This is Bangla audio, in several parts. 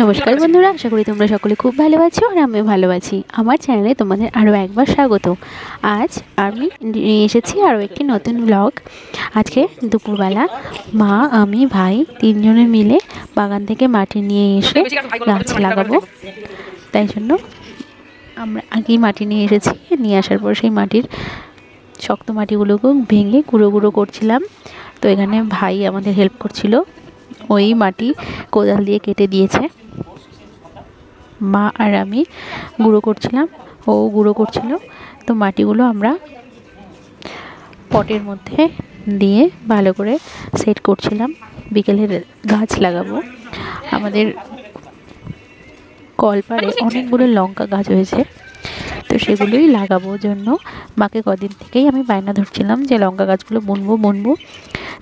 নমস্কার বন্ধুরা, আশা করি তোমরা সকলে খুব ভালো আছো আর আমিও ভালো আছি। আমার চ্যানেলে তোমাদের আরও একবার স্বাগত। আজ আমি নিয়ে এসেছি আরও একটি নতুন ব্লগ আজকে দুপুরবেলা মা, আমি, ভাই তিনজনে মিলে বাগান থেকে মাটি নিয়ে এসে গাছ লাগাবো। তাই জন্য আমরা আগেই মাটি নিয়ে এসেছি। নিয়ে আসার পর সেই মাটির শক্ত মাটিগুলোকেও ভেঙে গুঁড়ো গুঁড়ো করছিলাম। তো এখানে ভাই আমাদের হেল্প করছিল। ওই মাটি কোদাল দিয়ে কেটে দিয়েছে। মা আর আমি গুঁড়ো করছিলাম। ও গুঁড়ো করছিল। তো মাটিগুলো আমরা পটের মধ্যে দিয়ে ভালো করে সেট করছিলাম। বিকেলের গাছ লাগাবো। আমাদের কলপারে অনেকগুলো লঙ্কা গাছ হয়েছে। তো সেগুলোই লাগাবো জন্য। মাকে কদিন থেকেই আমি বায়না ধরছিলাম যে লঙ্কা গাছগুলো বুনবো বুনবো।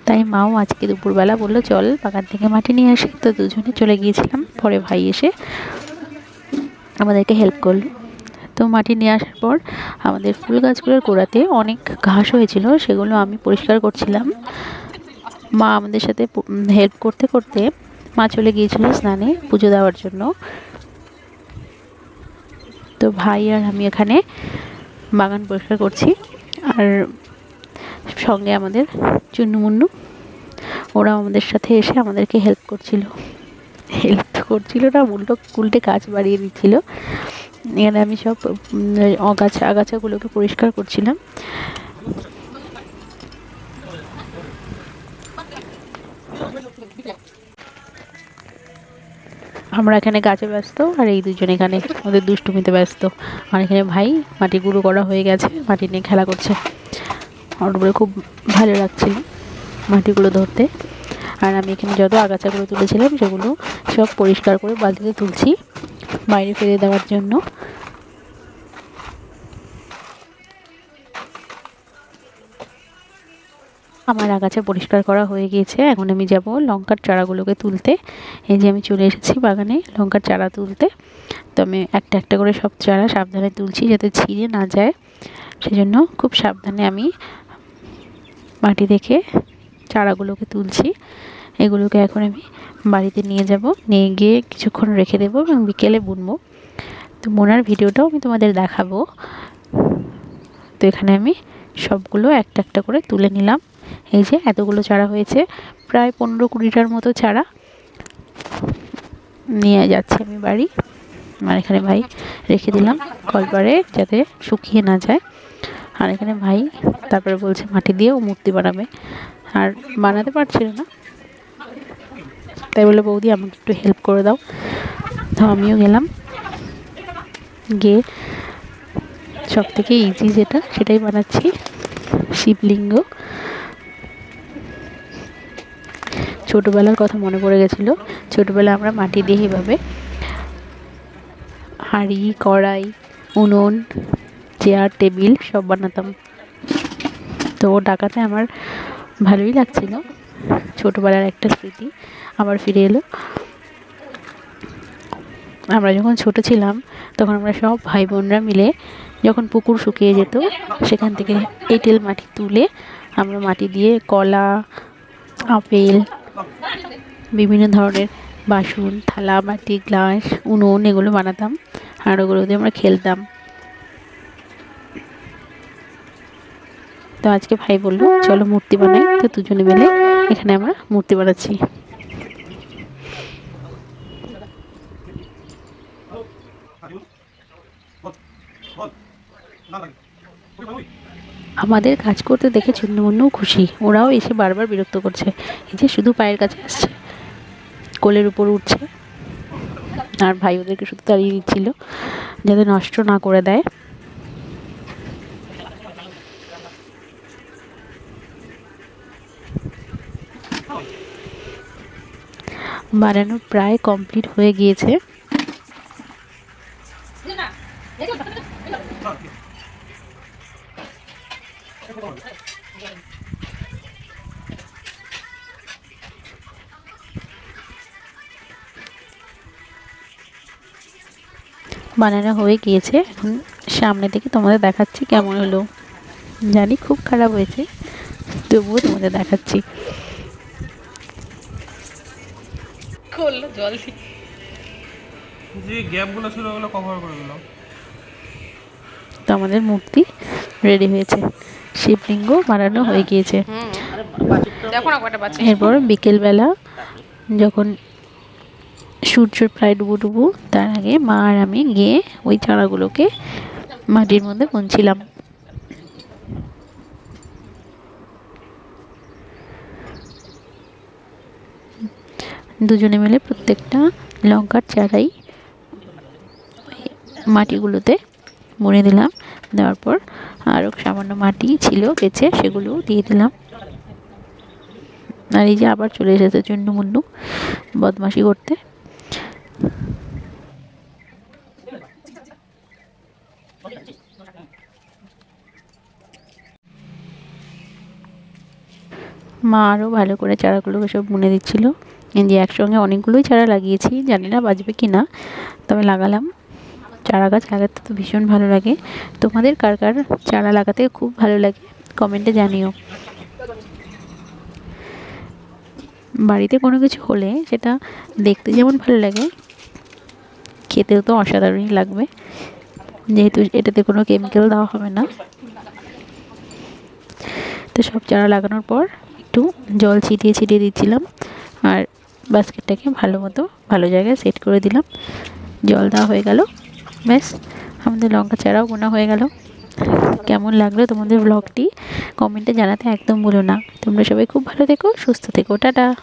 তাই মাও আজকে দুপুরবেলা বলল, চল বাগান থেকে মাটি নিয়ে আসি। তো দুজনে চলে গিয়েছিলাম। পরে ভাই এসে আমাদেরকে হেল্প করল। তো মাটি নিয়ে আসার পর আমাদের ফুল গাছগুলোর গোড়াতে অনেক ঘাস হয়েছিল, সেগুলো আমি পরিষ্কার করছিলাম। মা আমাদের সাথে হেল্প করতে করতে মা চলে গিয়েছিল স্নানে পুজো দেওয়ার জন্য। তো ভাই আর আমি এখানে বাগান পরিষ্কার করছি। আর সঙ্গে আমাদের চুন্নু মুন্নু ওরা আমাদের সাথে এসে আমাদেরকে হেল্প করছিল। হেল্প করছিল না, উল্টো উল্টে গাছ বাড়িয়ে দিচ্ছিল। এখানে আমি সব অগাছা, আগাছাগুলোকে পরিষ্কার করছিলাম। আমরা এখানে গাছে ব্যস্ত, আর এই দুজন এখানে ওদের দুষ্টুমিতে ব্যস্ত। আর এখানে ভাই, মাটি গুঁড়ো করা হয়ে গেছে, মাটি নিয়ে খেলা করছে। উপরে খুব ভালো লাগছিল মাটিগুলো ধরতে। আর আমি এখানে যত আগাছাগুলো তুলেছিলাম, সেগুলো সব পরিষ্কার করে বালতিতে তুলছি বাইরে ফেলে দেওয়ার জন্য। আমার আগাছা পরিষ্কার করা হয়ে গিয়েছে। এখন আমি যাব লঙ্কার চারাগুলোকে তুলতে। এই যে আমি চলে এসেছি বাগানে লঙ্কার চারা তুলতে। তো আমি একটা একটা করে সব চারা সাবধানে তুলছি যাতে ছিঁড়ে না যায়। সেজন্য খুব সাবধানে আমি মাটি দেখে চারাগুলোকে তুলছি। এগুলোকে এখন আমি বাড়িতে নিয়ে যাব। নিয়ে গিয়ে কিছুক্ষণ রেখে দেবো এবং বিকেলে বুনবো। তো বোনার ভিডিওটাও আমি তোমাদের দেখাবো। তো এখানে আমি সবগুলো একটা একটা করে তুলে নিলাম। এই যে এতগুলো চারা হয়েছে। প্রায় পনেরো কুড়িটার মতো চারা নিয়ে যাচ্ছি আমি বাড়ি। আর এখানে ভাই রেখে দিলাম কলপারে যাতে শুকিয়ে না যায়। আর এখানে ভাই তারপরে বলছে মাটি দিয়ে ও মূর্তি বানাবে। আর বানাতে পারছিল না। তাই বলে, বৌদি, আমাকে একটু হেল্প করে দাও। তো আমিও গেলাম। গিয়ে সব থেকে ইজি যেটা, সেটাই বানাচ্ছি। শিবলিঙ্গ। ছোটোবেলার কথা মনে পড়ে গেছিল। ছোটোবেলা আমরা মাটি দিয়ে এভাবে হাঁড়ি, কড়াই, উনুন চেয়ার টেবিল সব বানাতাম। তো ডাকাতে আমার ভালোই লাগছিল। ছোটোবেলার একটা স্মৃতি আবার ফিরে এলো। আমরা যখন ছোট ছিলাম, তখন আমরা সব ভাই বোনরা মিলে যখন পুকুর শুকিয়ে যেত, সেখান থেকে এঁটেল মাটি তুলে আমরা মাটি দিয়ে কলা, আপেল, বিভিন্ন ধরনের বাসন, থালা, বাটি, গ্লাস, উনুন এগুলো বানাতাম আর ওগুলো দিয়ে আমরা খেলতাম। তো আজকে ভাই বলল, চলো মূর্তি বানাই। তো দুজনে মিলে এখানে আমরা মূর্তি বানাচ্ছি। আমাদের কাজ করতে দেখে চুন্নমুন্নুও খুশি। ওরাও এসে বারবার বিরক্ত করছে। এই যে শুধু পায়ের কাছে আসছে। কোলের উপর উঠছে। আর ভাই ওদেরকে শুধু তাড়িয়ে দিচ্ছিল, যাতে নষ্ট না করে দেয়। বানানো প্রায় কমপ্লিট হয়ে গিয়েছে। বানানো হয়ে গিয়েছে। এখন সামনে থেকে তোমাদের দেখাচ্ছি কেমন হলো। জানি খুব খারাপ হয়েছে, তবুও তোমাদের দেখাচ্ছি। করল জল দিয়ে। যে গ্যাপগুলো ছিল ওগুলো কভার করে দিলাম। তো আমাদের মূর্তি রেডি হয়েছে। শিবলিঙ্গ বানানো হয়ে। গিয়েছে। দেখো না কটা এরপর বিকেলবেলা যখন সূর্য প্রায় ডুবু ডুবু তার আগে মা আর আমি গিয়ে ওই চারাগুলোকে মাটির মধ্যে বুনছিলাম। দুজনে মিলে প্রত্যেকটা লঙ্কার চারাই মাটিগুলোতে মুড়ে দিলাম। দেওয়ার পর আরও সামান্য মাটি ছিল বেছে সেগুলোও দিয়ে দিলাম। আর এই যে আবার চলে এসেছে চুন্নু মুন্নু, বদমাশি করতে। মা আরও ভালো করে চারাগুলোকে সব বুনে দিচ্ছিল। এই যে একসঙ্গে অনেকগুলোই চারা লাগিয়েছি, জানি না বাজবে কি না, তবে লাগালাম। চারা গাছ লাগাতে তো ভীষণ ভালো লাগে। তোমাদের কার কার চারা লাগাতে খুব ভালো লাগে কমেন্টে জানিও। বাড়িতে কোনো কিছু হলে সেটা দেখতে যেমন ভালো লাগে, খেতেও তো অসাধারণই লাগবে। যেহেতু এটাতে কোনো কেমিক্যাল দেওয়া হবে না। তো সব চারা লাগানোর পর একটু জল ছিটিয়ে ছিটিয়ে দিচ্ছিলাম। আর বাস্কেটটাকে ভালো মতো, ভালো জায়গায় সেট করে দিলাম। জল দেওয়া হয়ে গেল। ব্যাস, আমাদের লঙ্কা চারাও বোনা হয়ে গেল। কেমন লাগল তোমাদের ব্লগটি কমেন্টে জানাতে একদম ভুলো না। তোমরা সবাই খুব ভালো থেকো, সুস্থ থেকো। টাটা!